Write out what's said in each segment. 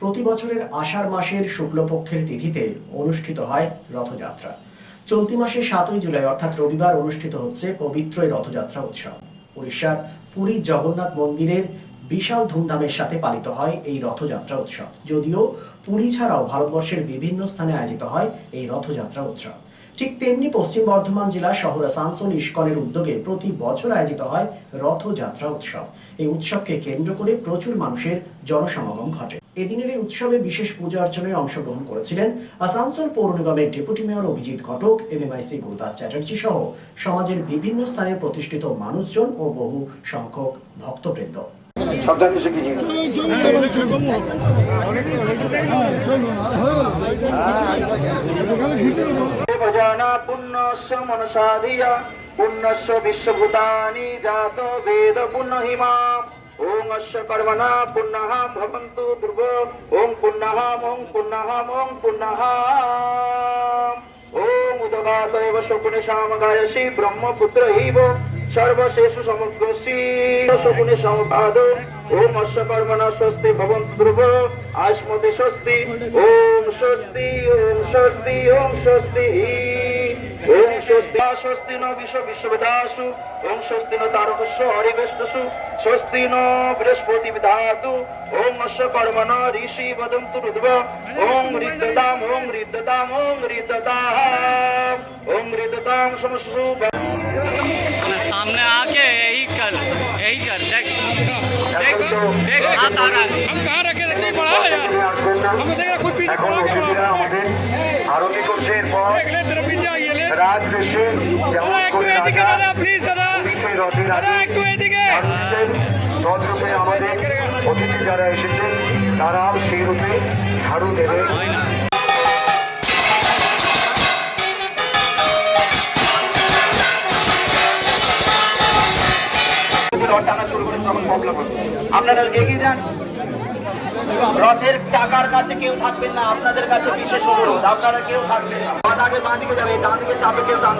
প্রতি বছরের আষাঢ় মাসের শুক্লপক্ষের তিথিতে অনুষ্ঠিত হয় রথযাত্রা। চলতি মাসে সাতই জুলাই, অর্থাৎ রবিবার, অনুষ্ঠিত হচ্ছে পবিত্র এই রথযাত্রা উৎসব। উড়িষ্যার পুরী জগন্নাথ মন্দিরের বিশাল ধুমধামের সাথে পালিত হয় এই রথযাত্রা উৎসব। যদিও পুরী ছাড়াও ভারতবর্ষের বিভিন্ন স্থানে আয়োজিত হয় এই রথযাত্রা উৎসব। ঠিক তেমনি পশ্চিম বর্ধমান জেলার শহর আসানসোল, ইস্কনের উদ্যোগে প্রতি বছর আয়োজিত হয় রথযাত্রা উৎসব। এই উৎসবকে কেন্দ্র করে প্রচুর মানুষের জনসমাগম ঘটে। এদিনের এই উৎসবে বিশেষ পূজা অর্চনায় অংশগ্রহণ করেছিলেন আসানসোল পৌর নিগমের deputy mayor Abhijit Ghatak MMIC Gurudas Chatterjee সহ সমাজের বিভিন্ন স্থানের প্রতিষ্ঠিত মানুষজন ও বহু সংখ্যক ভক্তবৃন্দ। পুণ্যস্য বিশ্বভূতানি জাত বেদ পুণ্যহিমা ওং পুণ্যহাম ভবন্তু ধ্রুব ওং পুণ্যহাম ওং পুণ্যহাম ওং পুণ্যহাম ওং উদগাত এব শকুনে শাম গায়সি ব্রহ্মপুত্র ইব সর্বশেষু সমগ্রসি শকুনে সমপাদ ওম অস্য কর্মণা স্বস্তি ভবন্তু ধ্রুব। আসমতে স্বস্তি। ওম স্বস্তি ওম স্বস্তি ওম স্বস্তি। ওম স্বস্তি স্বস্তি ন বিশ্ব বিশ্ববিদাসু ওম স্বস্তি ন তারকস্য হরিবেষ্টসু স্বস্তি ন বৃহস্পতি বিধাতু ওম অস্য কর্মণ ঋষি বদন্তু রুদ্ভ ওম ঋদ্ধতাম ওম ঋদ্ধতাম ওম ঋদ্ধতাম ওম ঋদ্ধতাম সমসু सामने आके यही कर यही कर देख देख देख हाथ आ रहा है हम कहाँ रखे रखे बढ़ा यार हम देख खुद पीछे এখন खड़ा होके অতিথিরা बढ़ा আমাদের আরতি করছে এরপর देख ले तेरा पीछे आइए রাত যেমন করে তদ্রূপে আমাদের অতিথি যারা এসেছেন তারাও সেই রূপে ঝাড়ু দেবে টানা তখন আপনারা এগিয়ে যান। রথের চাকার কাছে কেউ থাকবেন না আপনাদের কাছে বিশেষ অনুরোধ আপনারা কেউ থাকবেন না বাঁ দিকে যাবে ডান দিকে চাপে কেউ না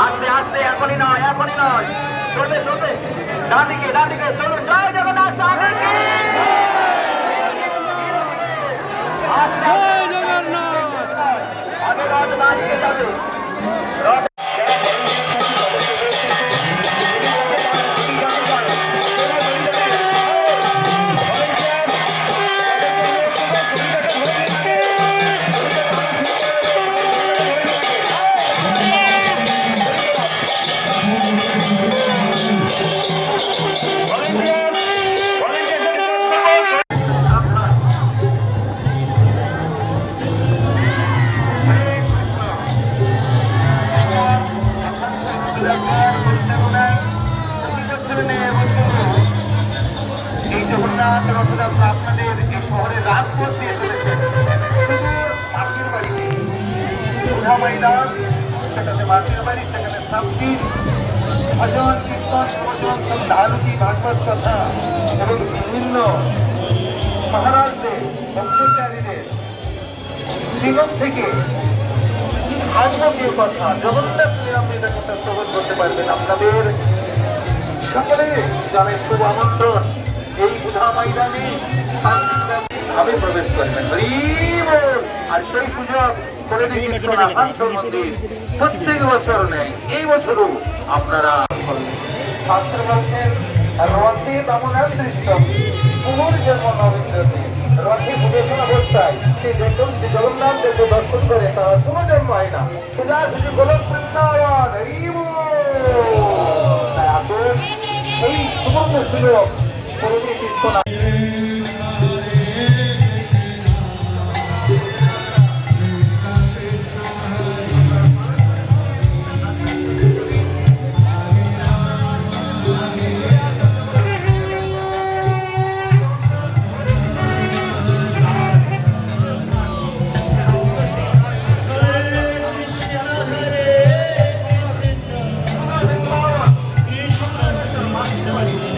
আস্তে আস্তে এখনই নয় এখনই নয় চলবে চলবে ডান দিকে ডান দিকে চলুন জয় জগন্নাথ আস্তে আস্তে আগে রথ দিকে যাবে রথ ময়দান সেখানে মাটির বাড়ি সেখানে শান্তি ভজন, কীর্তন প্রবচন সন্ধ্যারতি ভাগবত কথা এবং বিভিন্ন মহারাজদের ব্রহ্মচারীদের জীবন থেকে ভাগবতের কথা, জগন্নাথ নিরামৃত কথা শ্রবণ করতে পারবেন আপনাদের। সকলে জানাই শুভ আমন্ত্রণ। এই বুধা ময়দানে শান্তি ভাবে প্রবেশ করবেন। আর সেই সুযোগ প্রত্যেক বছর নেই। এই বছরও আপনারা রথে বামনার দৃষ্ট পুনর্জন্ম নবীন্দ্রতে রথে বিবেচন অবস্থায় সে দেখুন যে জগন্নাথ দেবকে দর্শন করে তার পুনর্জন্ম হয় না। সুজা সুযোগ গোলক বৃন্দাবন এই সুবর্ণ সুযোগ পরিবেশ পারি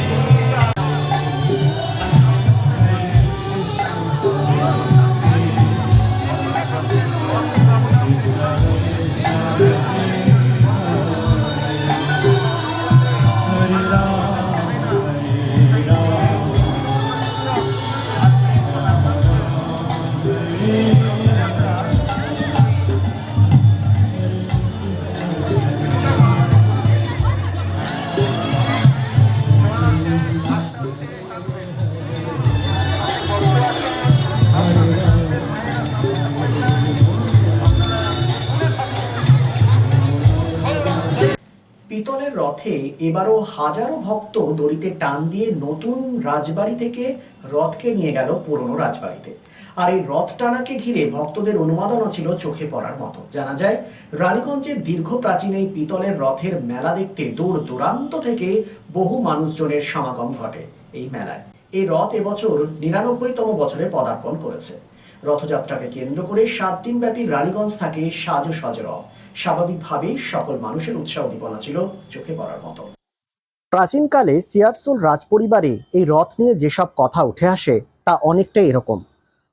পিতলের রথে এবারও হাজারো ভক্ত দড়িতে টান দিয়ে নতুন রাজবাড়ি থেকে রথকে নিয়ে গেল পুরনো রাজবাড়িতে। আর এই রথ টানাকে ঘিরে ভক্তদের অনুমোদনও ছিল চোখে পড়ার মতো। জানা যায়, রানীগঞ্জের দীর্ঘ প্রাচীন এই পিতলের রথের মেলা দেখতে দূর দূরান্ত থেকে বহু মানুষজনের সমাগম ঘটে এই মেলায়। এই রথ এবছর নিরানব্বইতম বছরে পদার্পণ করেছে। রথযাত্রাকে কেন্দ্র করে সাত দিন ব্যাপী রানীগঞ্জ থাকে সাজো সাজো রথ স্বাভাবিকভাবেই সকল মানুষের উৎসাহ উদ্দীপনা ছিল চোখে পড়ার মতো। প্রাচীনকালে সিয়ারসোল রাজপরিবারে এই রথ নিয়ে যেসব কথা উঠে আসে, তা অনেকটা এরকম।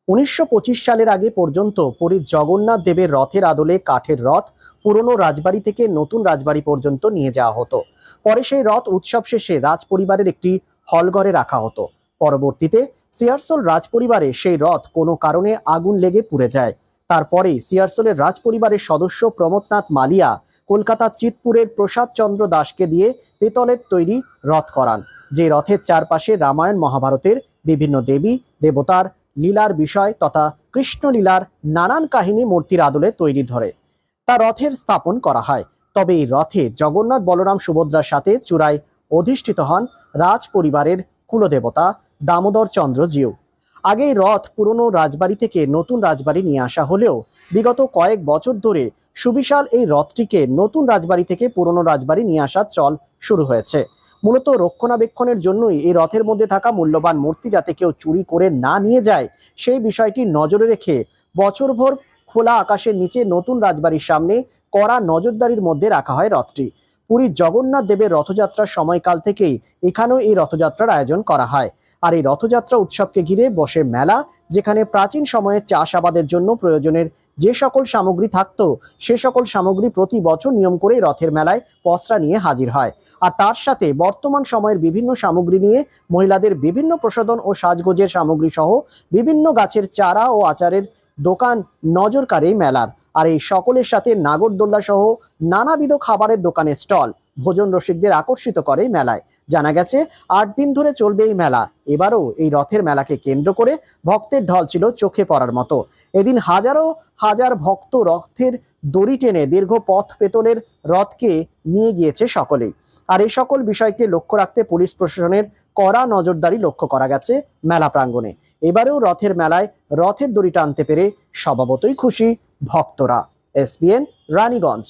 উনিশশো পঁচিশ সালের আগে পর্যন্ত পুরীর জগন্নাথ দেবের রথের আদলে কাঠের রথ পুরনো রাজবাড়ি থেকে নতুন রাজবাড়ি পর্যন্ত নিয়ে যাওয়া হতো। পরে সেই রথ উৎসব শেষে রাজপরিবারের একটি হলঘরে রাখা হতো। পরবর্তীতে সিয়ারসোল রাজপরিবারে সেই রথ কোনো কারণে আগুন লেগে পুড়ে যায়। তারপরে সিয়ারসোলের রাজপরিবারের সদস্য প্রমথনাথ মালিয়া কলকাতা চিতপুরের প্রসাদ চন্দ্র দাসকে দিয়ে পিতলের তৈরি রথ করান, যে রথের চারপাশে রামায়ণ মহাভারতের বিভিন্ন দেবী, দেবতার লীলার বিষয় তথা কৃষ্ণলীলার নানান কাহিনী মূর্তির আদলে তৈরি ধরে। তা রথের স্থাপন করা হয়। তবে এই রথে জগন্নাথ বলরাম সুভদ্রার সাথে চূড়ায় অধিষ্ঠিত হন রাজ পরিবারের কুলদেবতা দামোদর চন্দ্র জিউ আগে রথ পুরনো রাজবাড়ি থেকে নতুন রাজবাড়ি নিয়ে আসা হলেও বিগত কয়েক বছর ধরে সুবিশাল এই রথটিকে নতুন রাজবাড়ি থেকে পুরনো রাজবাড়ি নিয়ে আসার চল শুরু হয়েছে। মূলত রক্ষণাবেক্ষণের জন্যই এই রথের মধ্যে থাকা মূল্যবান মূর্তি যাতে কেউ চুরি করে না নিয়ে যায়, সেই বিষয়টি নজরে রেখে বছরভর খোলা আকাশের নিচে নতুন রাজবাড়ির সামনে কড়া নজরদারির মধ্যে রাখা হয় রথটি। পুরীর জগন্নাথ দেবের রথযাত্রার সময়কাল থেকেই এখানেও এই রথযাত্রার আয়োজন করা হয়। আর এই রথযাত্রা উৎসবকে ঘিরে বসে মেলা, যেখানে প্রাচীন সময়ে চাষাবাদের জন্য প্রয়োজনের যে সকল সামগ্রী থাকতো, সে সকল সামগ্রী প্রতি বছর নিয়ম করে রথের মেলায় পসরা নিয়ে হাজির হয়। আর তার সাথে বর্তমান সময়ের বিভিন্ন সামগ্রী নিয়ে মহিলাদের বিভিন্ন প্রসাধন ও সাজগোজের সামগ্রী সহ বিভিন্ন গাছের চারা ও আচারের দোকান নজর মেলার। আর এই সকলের সাথে নাগরদোল্লা সহ নানাবিধ খাবারের দোকানের স্টল ভোজন রসিকদের আকর্ষিত করে মেলায়। জানা গেছে, আট দিন ধরে চলবে এই মেলা। এবারও এই রথের মেলাকে কেন্দ্র করে ভক্তের ঢল ছিল চোখে পড়ার মতো। এদিন হাজারো, হাজার ভক্ত রথের দড়ি টেনে দীর্ঘ পথ পেতলের রথকে নিয়ে গিয়েছে সকলেই। আর এই সকল বিষয়কে লক্ষ্য রাখতে পুলিশ প্রশাসনের কড়া নজরদারি লক্ষ্য করা গেছে মেলা প্রাঙ্গণে। এবারেও রথের মেলায় রথের দড়ি টানতে পেরে স্বভাবতই খুশি ভক্তরা। এসবিএন রানীগঞ্জ।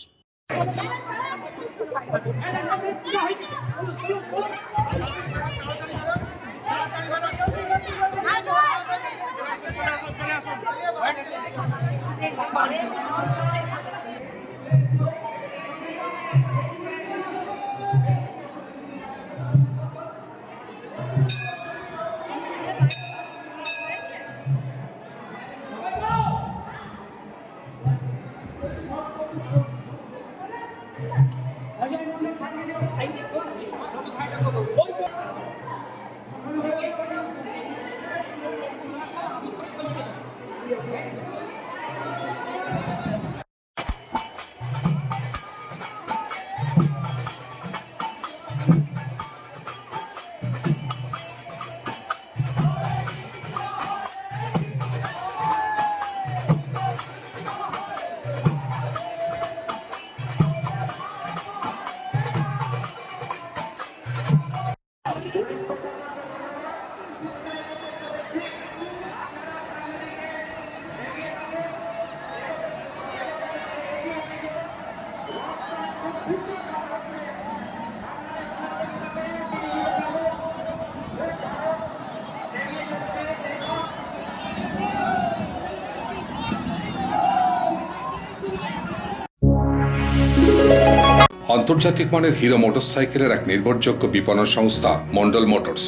আন্তর্জাতিক মানের হিরো মোটরসাইকেলের এক নির্ভরযোগ্য বিপণন সংস্থা, Mondal motors.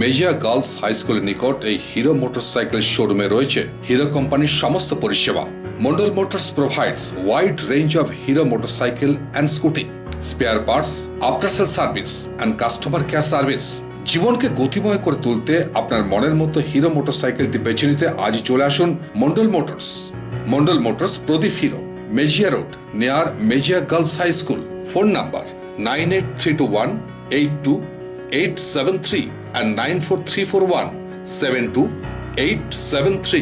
Mejia girls high স্কুলের নিকট এই হিরো মোটরসাইকেল শোরুমে রয়েছে হিরো কোম্পানির সমস্ত পরিষেবা। Mondal motors provides wide range of Hero motorcycle and Scooty spare parts after sale service and customer care service জীবনকে গতিময় করে তুলতে আপনার মনের মতো হিরো মোটরসাইকেলটি বেছে নিতে আজ চলে আসুন Mondal motors. Mondal motors Pradip Hero, Mejia road near Mejia girls high school phone number nine eight three two one eight two eight seven three and nine four three four one seven two eight seven three